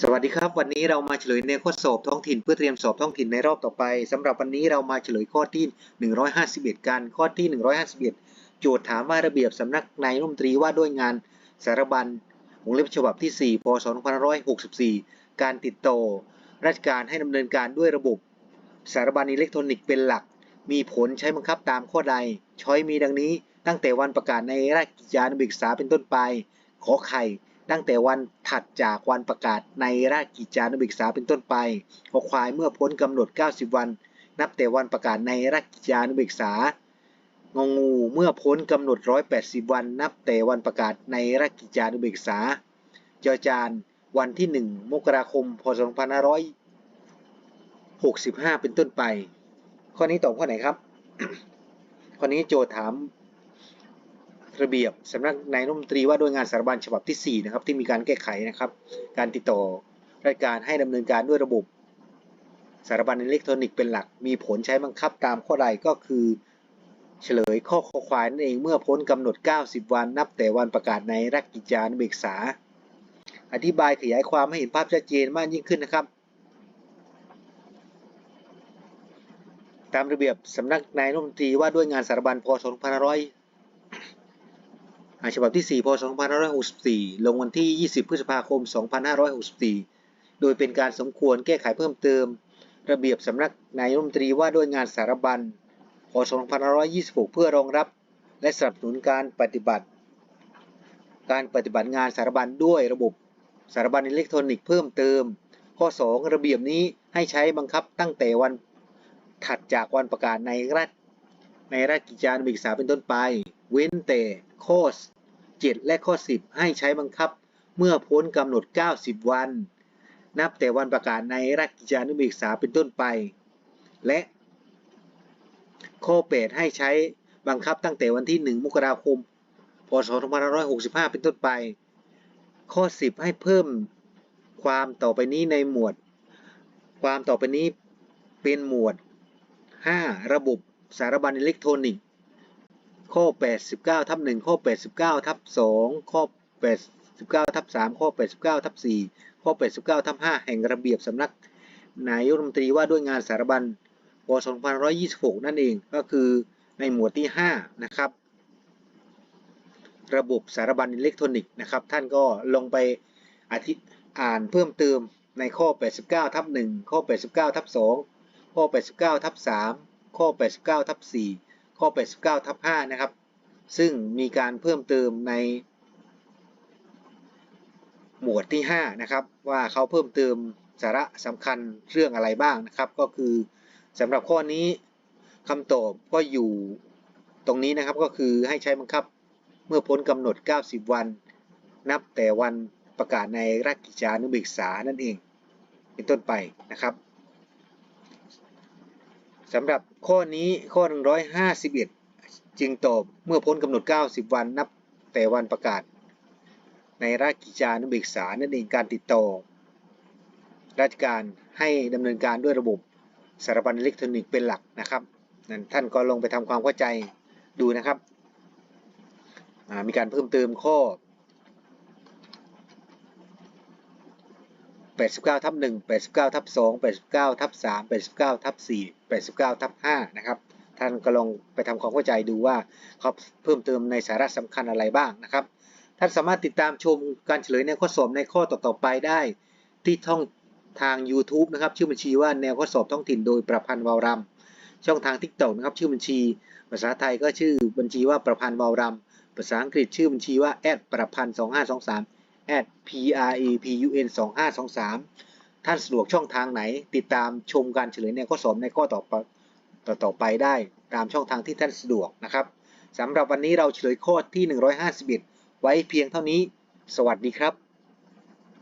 สวัสดีครับ วันนี้เรามาเฉลยในข้อสอบท้องถิ่นเพื่อเตรียมสอบท้องถิ่นในรอบต่อไปสำหรับวันนี้เรามาเฉลยข้อที่ 151 กันข้อที่ 151 โจทย์ถามว่าระเบียบสำนักนายรัฐมนตรีว่าด้วยงานสารบัญวงเล็บฉบับที่ 4 พศ 2564 การติดต่อราชการให้ดำเนินการด้วยระบบสารบัญอิเล็กทรอนิกส์เป็นหลัก มีผลใช้บังคับตามข้อใด ช้อยมีดังนี้ตั้งแต่วันประกาศในราชกิจจานุเบกษาเป็นต้นไป ขอไข่ ตั้งแต่วันถัดจากวันประกาศในราชกิจจานุเบกษาเป็นต้นไปขอควายเมื่อพ้นกำหนด 90 วัน นับแต่วันประกาศในราชกิจจานุเบกษางองูเมื่อพ้นกำหนด 180 วัน นับแต่วันประกาศในราชกิจจานุเบกษาจอจานวันที่ 1 มกราคม พศ 2565 เป็นต้นไป ข้อนี้ตอบข้อไหนครับ ข้อนี้โจทย์ถาม ระเบียบสำนักนายรัฐมนตรีว่าด้วยงานสารบัญฉบับที่ 4 นะครับ ที่มีการแก้ไขนะครับ การติดต่อราชการให้ดำเนินการด้วยระบบ สารบัญอิเล็กทรอนิกส์เป็นหลัก มีผลใช้บังคับตามข้อใดก็คือเฉลยข้อข้อควายนั่นเองเมื่อพ้นกำหนด 90 วันนับแต่วันประกาศในราชกิจจานุเบกษา อธิบายขยายความให้เห็นภาพชัดเจนมากยิ่งขึ้นนะครับ ตามระเบียบสำนักนายรัฐมนตรีว่าด้วยงานสารบัญพศ2500 ฉบับที่ 4 พศ 2564 ลงวันที่ 20 พฤษภาคม 2564 โดยเป็นการสมควรแก้ไขเพิ่มเติม ระเบียบสำนักนายรัฐมนตรีว่าด้วยงานสารบัญ พศ 2526 เพื่อรองรับ และสนับสนุนการปฏิบัติ การปฏิบัติงานสารบัญด้วยระบบสารบัญอิเล็กทรอนิกส์เพิ่มเติม ข้อ 2 ระเบียบนี้ให้ใช้บังคับตั้งแต่วันถัดจากวันประกาศในราชในราชกิจจานุเบกษาเป็นต้นไป เว้นแต่ข้อ 7 และข้อ 10 ให้ใช้บังคับเมื่อพ้นกำหนด 90 วัน นับแต่วันประกาศในราชกิจจานุเบกษาเป็นต้นไป และ ข้อ 8 ให้ใช้บังคับตั้งแต่วันที่ 1 มกราคม พศ 2565 เป็นต้นไป ข้อ 10 ให้เพิ่มความต่อไปนี้ในหมวด ความต่อไปนี้เป็นหมวด 5 ระบบสารบัญอิเล็กทรอนิกส์ ข้อ 89ทับ1ข้อ 89ทับ2ข้อ 89ทับ3ข้อ 89ทับ4ข้อ 89ทับ5แห่งระเบียบสำนักนายกรัฐมนตรีว่าด้วยงานสารบัญพศ2526 นั่นเองก็คือในหมวดที่ 5 นะครับ ระบบสารบัญอิเล็กทรอนิกส์นะครับ ท่านก็ลงไปอธิอ่านเพิ่มเติมในข้อ 89ทับ1ข้อ 89ทับ2ข้อ 89ทับ3ข้อ 89ทับ4 ข้อ 89ทับ5นะครับ ซึ่งมีการเพิ่มเติมใน หมวดที่ 5 นะครับ ว่าเขาเพิ่มเติมสาระสำคัญเรื่องอะไรบ้างนะครับ ก็คือสำหรับข้อนี้คำตอบก็อยู่ตรงนี้นะครับก็คือให้ใช้บังคับเมื่อพ้นกำหนด 90 วัน นับแต่วันประกาศในราชกิจจานุเบกษานั่นเอง เป็นต้นไปนะครับ สำหรับข้อนี้ข้อ 151 จึงตอบเมื่อพ้นกำหนด 90 วันนับแต่วันประกาศ ในราชกิจจานุเบกษานั่นเองการติดต่อ ราชการให้ดำเนินการด้วยระบบสารบัญอิเล็กทรอนิกส์เป็นหลักนะครับนั่นท่านก็ลงไปทำความเข้าใจดูนะครับมีการเพิ่มเติมข้อ 89ทับ1 89ทับ2 89ทับ3 89ทับ4 89ทับ5นะครับ ท่านก็ลองไปทำความเข้าใจดูว่าเขาเพิ่มเติมในสาระสำคัญอะไรบ้างนะครับ ท่านสามารถติดตามชมการเฉลยแนวข้อสอบในข้อต่อๆไปได้ ที่ท่องทาง YouTube นะครับ ชื่อบัญชีว่าแนวข้อสอบท้องถิ่นโดยประพันธ์วาวรำช่องทาง TikTok นะครับ ชื่อบัญชี ภาษาไทยก็ชื่อบัญชีว่าประพันธ์วาวรำภาษาอังกฤษชื่อบัญชีว่าแอดประพันธ์2523 at prepun 2523 ท่านสะดวกช่องทางไหน ติดตามชมการเฉลยในข้อสอบในข้อต่อไปต่อต่อไปได้ตามช่องทางที่ท่านสะดวกนะครับสำหรับวันนี้เราเฉลยข้อที่ 151 ไว้เพียงเท่านี้ สวัสดีครับ